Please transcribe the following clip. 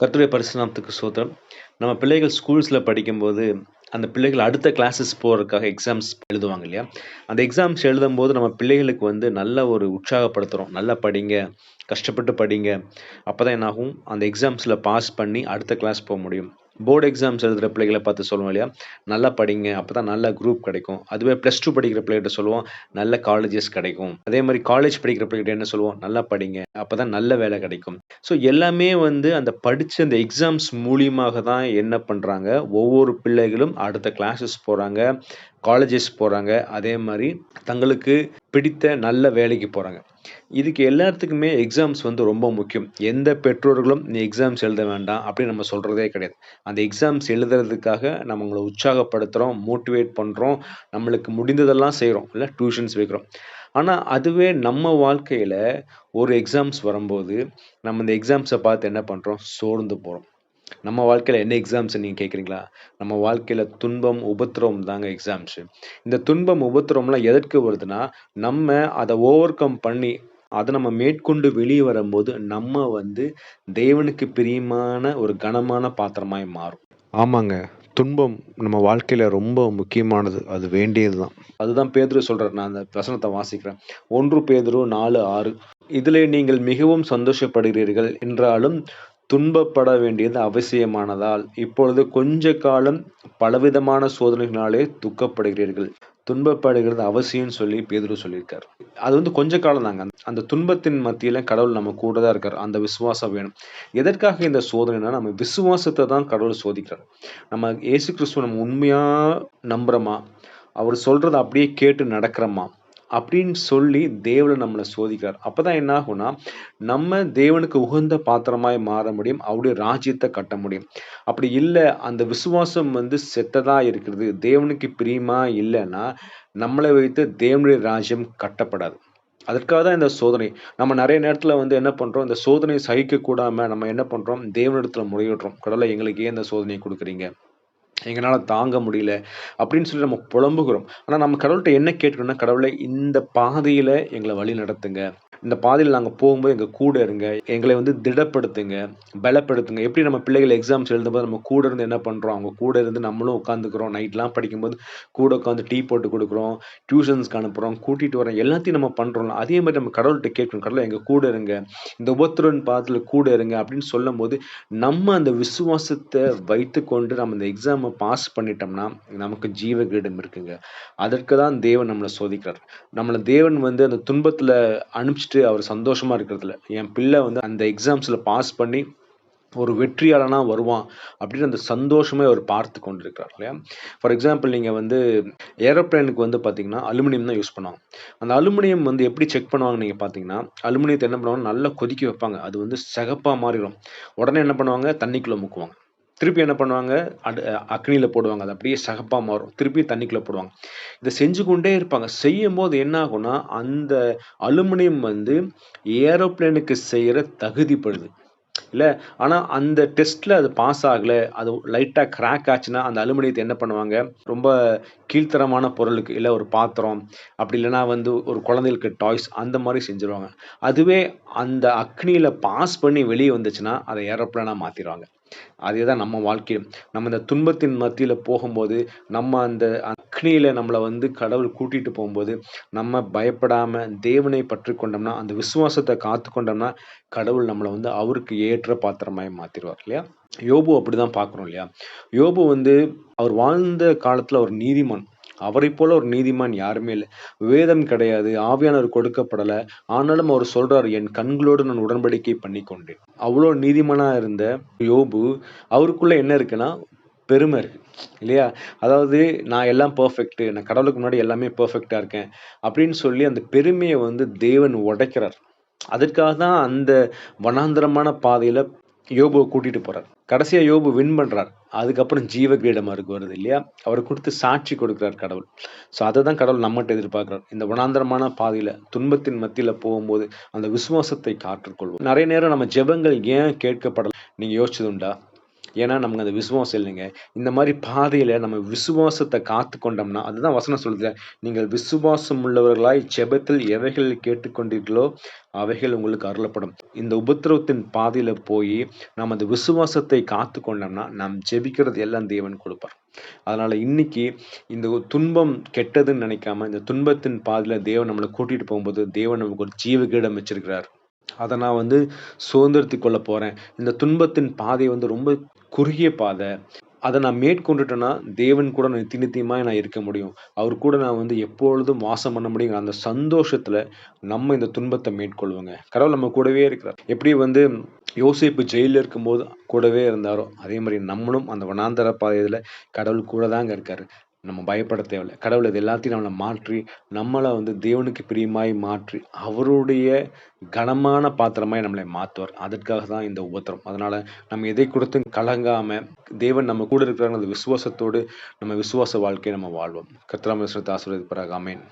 கர்த்தருடைய பரிசுநாமத்துக்கு சோத்திரம். நம்ம பிள்ளைகள் ஸ்கூல்ஸில் படிக்கும்போது அந்த பிள்ளைகள் அடுத்த கிளாஸஸ் போகிறதுக்காக எக்ஸாம்ஸ் எழுதுவாங்க இல்லையா? அந்த எக்ஸாம்ஸ் எழுதும்போது நம்ம பிள்ளைகளுக்கு வந்து நல்ல ஒரு உற்சாகப்படுத்துகிறோம் நல்லா படிங்க கஷ்டப்பட்டு படிங்க. அப்போ தான் என்னாகும்? அந்த எக்ஸாம்ஸில் பாஸ் பண்ணி அடுத்த கிளாஸ் போக முடியும். போர்டு எக்ஸாம்ஸ் எழுதுகிற பிள்ளைகளை பார்த்து சொல்லுவோம் இல்லையா? நல்லா படிங்க அப்போ தான் நல்ல குரூப் கிடைக்கும். அதுவே ப்ளஸ் டூ படிக்கிற பிள்ளைகிட்ட சொல்லுவோம் நல்ல காலேஜஸ் கிடைக்கும். அதே மாதிரி காலேஜ் படிக்கிற பிள்ளைகிட்ட என்ன சொல்லுவோம்? நல்லா படிங்க அப்போ தான் நல்ல வேலை கிடைக்கும். ஸோ எல்லாமே வந்து அந்த படித்த அந்த எக்ஸாம்ஸ் மூலியமாக தான் என்ன பண்ணுறாங்க ஒவ்வொரு பிள்ளைகளும் அடுத்த கிளாஸஸ் போகிறாங்க காலேஜஸ் போகிறாங்க அதே மாதிரி தங்களுக்கு பிடித்த நல்ல வேலைக்கு போகிறாங்க இதுக்கு எல்லாத்துக்குமே எக்ஸாம்ஸ் வந்து ரொம்ப முக்கியம். எந்த பெற்றோர்களும் நீ எக்ஸாம்ஸ் எழுத வேண்டாம் அப்படின்னு நம்ம சொல்கிறதே கிடையாது. அந்த எக்ஸாம்ஸ் எழுதுறதுக்காக நம்ம உங்களை உற்சாகப்படுத்துகிறோம் மோட்டிவேட் பண்ணுறோம் நம்மளுக்கு முடிந்ததெல்லாம் செய்கிறோம் இல்லை டியூஷன்ஸ் வைக்கிறோம். ஆனால் அதுவே நம்ம வாழ்க்கையில் ஒரு எக்ஸாம்ஸ் வரும்போது நம்ம இந்த எக்ஸாம்ஸை பார்த்து என்ன பண்ணுறோம் சோர்ந்து போகிறோம் நம்ம வாழ்க்கையில் என்ன எக்ஸாம்ஸ் நீங்கள் கேட்குறீங்களா? நம்ம வாழ்க்கையில் துன்பம் உபத்திரவம் தாங்க எக்ஸாம்ஸு இந்த துன்பம் உபத்திரவம்லாம் எதற்கு வருதுன்னா நம்ம அதை ஓவர் கம் பண்ணி அதை நம்ம மேற்கொண்டு வெளியே வரும்போது நம்ம வந்து தேவனுக்கு பிரியமான ஒரு கனமான பாத்திரமாய் மாறும். ஆமாங்க. துன்பம் நம்ம வாழ்க்கையில் ரொம்ப முக்கியமானது. அது வேண்டியது தான் அதுதான் பேதுரு சொல்கிறார் நான் அந்த வசனத்தை வாசிக்கிறேன். ஒன்று பேதுரு நாலு ஆறு. இதில் நீங்கள் மிகவும் சந்தோஷப்படுகிறீர்கள் என்றாலும் துன்பப்பட வேண்டியது அவசியமானதால் இப்பொழுது கொஞ்ச காலம் பலவிதமான சோதனைகளினாலே துக்கப்படுகிறீர்கள். துன்பப்படுகிறது அவசியம்னு சொல்லி பேதுரு சொல்லியிருக்கார். அது வந்து கொஞ்ச காலம் தாங்க. அந்த துன்பத்தின் மத்தியில கடவுள் நம்ம கூட தான் இருக்கார். அந்த விசுவாசம் வேணும். எதற்காக இந்த சோதனைனா நம்ம விசுவாசத்தை தான் கடவுள் சோதிக்கிறார். நம்ம ஏசு கிறிஸ்துவ நம்ம உண்மையா நம்புறோமா? அவர் சொல்றதை அப்படியே கேட்டு நடக்கிறோமா? அப்படின்னு சொல்லி தேவனை நம்மளை சோதிக்கிறார். அப்பதான் என்ன ஆகும்னா நம்ம தேவனுக்கு உகந்த பாத்திரமாய் மாற முடியும் அவருடைய ராஜ்யத்தை கட்ட முடியும். அப்படி இல்லை அந்த விசுவாசம் வந்து செத்ததாக இருக்கிறது தேவனுக்கு பிரியமா இல்லைன்னா நம்மளை வைத்து தேவனுடைய ராஜ்யம் கட்டப்படாது. அதற்காக தான் இந்த சோதனை. நம்ம நிறைய நேரத்தில் வந்து என்ன பண்ணுறோம் இந்த சோதனையை சகிக்க கூடாமல் நம்ம என்ன பண்ணுறோம் தேவனிடத்தில் முறையிடுறோம். கடலை எங்களுக்கு ஏன் இந்த சோதனையை கொடுக்குறீங்க? எங்களால் தாங்க முடியல அப்படின்னு சொல்லி நம்ம புலம்புகிறோம். ஆனால் நம்ம கடவுள்கிட்ட என்ன கேட்கணும்னா கடவுளை இந்த பாதையில் எங்களை வழி நடத்துங்க. இந்த பாதையில் நாங்கள் போகும்போது எங்கள் கூட இருங்க எங்களை வந்து திடப்படுத்துங்க பலப்படுத்துங்க. எப்படி நம்ம பிள்ளைகள் எக்ஸாம்ஸ் எழுதும்போது நம்ம கூட இருந்து என்ன பண்ணுறோம் அவங்க கூட இருந்து நம்மளும் உட்காந்துக்கிறோம் நைட்லாம் படிக்கும்போது கூட உட்காந்து டீ போட்டு கொடுக்குறோம் டியூஷன்ஸ்க்கு அனுப்புகிறோம் கூட்டிகிட்டு வரோம் எல்லாத்தையும் நம்ம பண்ணுறோம் அதே மாதிரி நம்ம கடவுள்கிட்ட கேட்கணும் கடவுள் எங்கள் கூட இருங்க இந்த உபத்திரன் பாதத்தில் கூட இருங்க அப்படின்னு சொல்லும் போது நம்ம அந்த விசுவாசத்தை வைத்து கொண்டு நம்ம இந்த எக்ஸாமை பாஸ் பண்ணிட்டோம்னா நமக்கு ஜீவகிரீடம் இருக்குங்க. அதற்கு தான் தேவன் நம்மளை சோதிக்கிறார். நம்மளை தேவன் வந்து அந்த துன்பத்தில் அனுப்பிச்சு படிச்சுட்டு அவர் சந்தோஷமாக இருக்கிறதுல. என் பிள்ளை வந்து அந்த எக்ஸாம்ஸில் பாஸ் பண்ணி ஒரு வெற்றியாளனாக வருவான் அப்படின்னு அந்த சந்தோஷமே அவர் பார்த்து கொண்டிருக்கிறார் இல்லையா? ஃபார் எக்ஸாம்பிள் நீங்கள் வந்து ஏரோப்ளைனுக்கு வந்து பார்த்தீங்கன்னா அலுமினியம் தான் யூஸ் பண்ணுவாங்க. அந்த அலுமினியம் வந்து எப்படி செக் பண்ணுவாங்க நீங்கள் பார்த்தீங்கன்னா அலுமினியத்தை என்ன பண்ணுவாங்க நல்லா கொதிக்க வைப்பாங்க. அது வந்து சகப்பாக மாறிடும். உடனே என்ன பண்ணுவாங்க? தண்ணிக்குள்ளே முக்குவாங்க. திருப்பி என்ன பண்ணுவாங்க? அடு அக்னியில் போடுவாங்க. அது அப்படியே சகப்பாக மாறும். திருப்பி தண்ணிக்குள்ளே போடுவாங்க. இதை செஞ்சு கொண்டே இருப்பாங்க. செய்யும் போது என்ன ஆகும்னா அந்த அலுமினியம் வந்து ஏரோப்ளேனுக்கு செய்கிற தகுதிப்படுது இல்லை ஆனால் அந்த டெஸ்ட்டில் அது பாஸ் ஆகலை. அது லைட்டாக கிராக் ஆச்சுன்னா அந்த அலுமினியத்தை என்ன பண்ணுவாங்க? ரொம்ப கீழ்த்தரமான பொருளுக்கு இல்லை ஒரு பாத்திரம் அப்படி இல்லைன்னா வந்து ஒரு குழந்தைகளுக்கு டாய்ஸ் அந்த மாதிரி செஞ்சுருவாங்க. அதுவே அந்த அக்னியில் பாஸ் பண்ணி வெளியே வந்துச்சுன்னா அதை ஏரோப்ளேனாக மாற்றிடுவாங்க அதே தான் நம்ம வாழ்க்கையும் நம்ம இந்த துன்பத்தின் மத்தியில் போகும்போது நம்ம அந்த அக்னியில் நம்மளை வந்து கடவுள் கூட்டிகிட்டு போகும்போது நம்ம பயப்படாமல் தேவனை பற்றி கொண்டோம்னா அந்த விசுவாசத்தை காத்து கொண்டோம்னா கடவுள் நம்மளை வந்து அவருக்கு ஏற்ற பாத்திரமாய் மாற்றிடுவார் இல்லையா? யோபு அப்படிதான் பார்க்குறோம் இல்லையா? யோபு வந்து அவர் வாழ்ந்த காலத்தில் ஒரு நீதிமான். அவரை போல ஒரு நீதிமான் யாருமே இல்லை. வேதம் கிடையாது ஆவியானவர் கொடுக்கப்படலை. ஆனாலும் அவர் சொல்றார் என் கண்களோடு நான் உடன்படிக்கை பண்ணி கொண்டேன் அவ்வளோ நீதிமானா இருந்த யோபு அவருக்குள்ள என்ன இருக்குன்னா பெருமை இருக்கு இல்லையா? அதாவது நான் எல்லாம் பர்ஃபெக்ட் நான் கடவுளுக்கு முன்னாடி எல்லாமே பர்ஃபெக்டா இருக்கேன். அப்படின்னு சொல்லி அந்த பெருமையை வந்து தேவன் உடைக்கிறார். அதற்காக தான் அந்த வனாந்தரமான பாதையில யோபுவை கூட்டிட்டு போறார். கடைசியா யோபு வின் பண்றார். அதுக்கப்புறம் ஜீவ கிரீடம் அவருக்கு வருது இல்லையா? அவர் கொடுத்து சாட்சி கொடுக்கிறார் கடவுள். ஸோ அதை தான் கடவுள் நம்மகிட்ட எதிர்பார்க்குறார். இந்த வனாந்தரமான பாதையில் துன்பத்தின் மத்தியில் போகும்போது அந்த விசுவாசத்தை காற்றுக்கொள்வோம் நிறைய நேரம் நம்ம ஜெபங்கள் ஏன் கேட்கப்படலாம் நீங்கள் யோசிச்சது உண்டா? ஏன்னா நமக்கு அந்த விசுவாசம் இல்லைங்க. இந்த மாதிரி பாதையில் நம்ம விசுவாசத்தை காத்து கொண்டோம்னா அதுதான் வசனம் சொல்லுது. நீங்கள் விசுவாசம் உள்ளவர்களாய் ஜெபத்தில் எவைகள் கேட்டுக்கொண்டீர்களோ அவைகள் உங்களுக்கு அருளப்படும். இந்த உபத்திரவத்தின் பாதையில் போய் நாம் அந்த விசுவாசத்தை காத்து கொண்டோம்னா நாம் ஜெபிக்கிறது எல்லாம் தேவன் கொடுப்பார். அதனால இன்னைக்கு இந்த துன்பம் கெட்டதுன்னு நினைக்காம இந்த துன்பத்தின் பாதையில் தேவன் நம்மளை கூட்டிகிட்டு போகும்போது தேவன் நமக்கு ஒரு ஜீவகீடம் வச்சிருக்கிறார். அதை நான் வந்து சுதந்திரத்தி கொள்ள போகிறேன் இந்த துன்பத்தின் பாதை வந்து ரொம்ப குறுகிய பாதை. அதை நான் மேற்கொண்டுட்டேன்னா தேவன் கூட நான் நித்திய நித்தியமாக நான் இருக்க முடியும். அவர் கூட நான் வந்து எப்பொழுதும் வாசம் பண்ண முடியுங்கிற அந்த சந்தோஷத்தில் நம்ம இந்த துன்பத்தை மேற்கொள்வோங்க. கடவுள் நம்ம கூடவே இருக்கிறார். எப்படி வந்து யோசிப்பு ஜெயிலில் இருக்கும்போது கூடவே இருந்தாரோ அதே மாதிரி நம்மளும் அந்த வனாந்தர பாதையில் கடவுள் கூட தாங்க இருக்கார். நம்ம பயப்பட தேவையில்லை. கடவுள் இது எல்லாத்தையும் நம்மளை மாற்றி நம்மளை வந்து தேவனுக்கு பிரியமாய் மாற்றி அவருடைய கனமான பாத்திரமாய் நம்மளை மாற்றுவார் அதற்காக தான் இந்த உபத்திரம். அதனால் நம்ம எதை கொடுத்தும் கலங்காமல் தேவன் நம்ம கூட இருக்கிறாங்க அந்த விசுவாசத்தோடு நம்ம விசுவாச வாழ்க்கையை நம்ம வாழ்வோம். கத்திராமேஸ்வரத்தை ஆசீர்வதிப்பாராக. ஆமென்.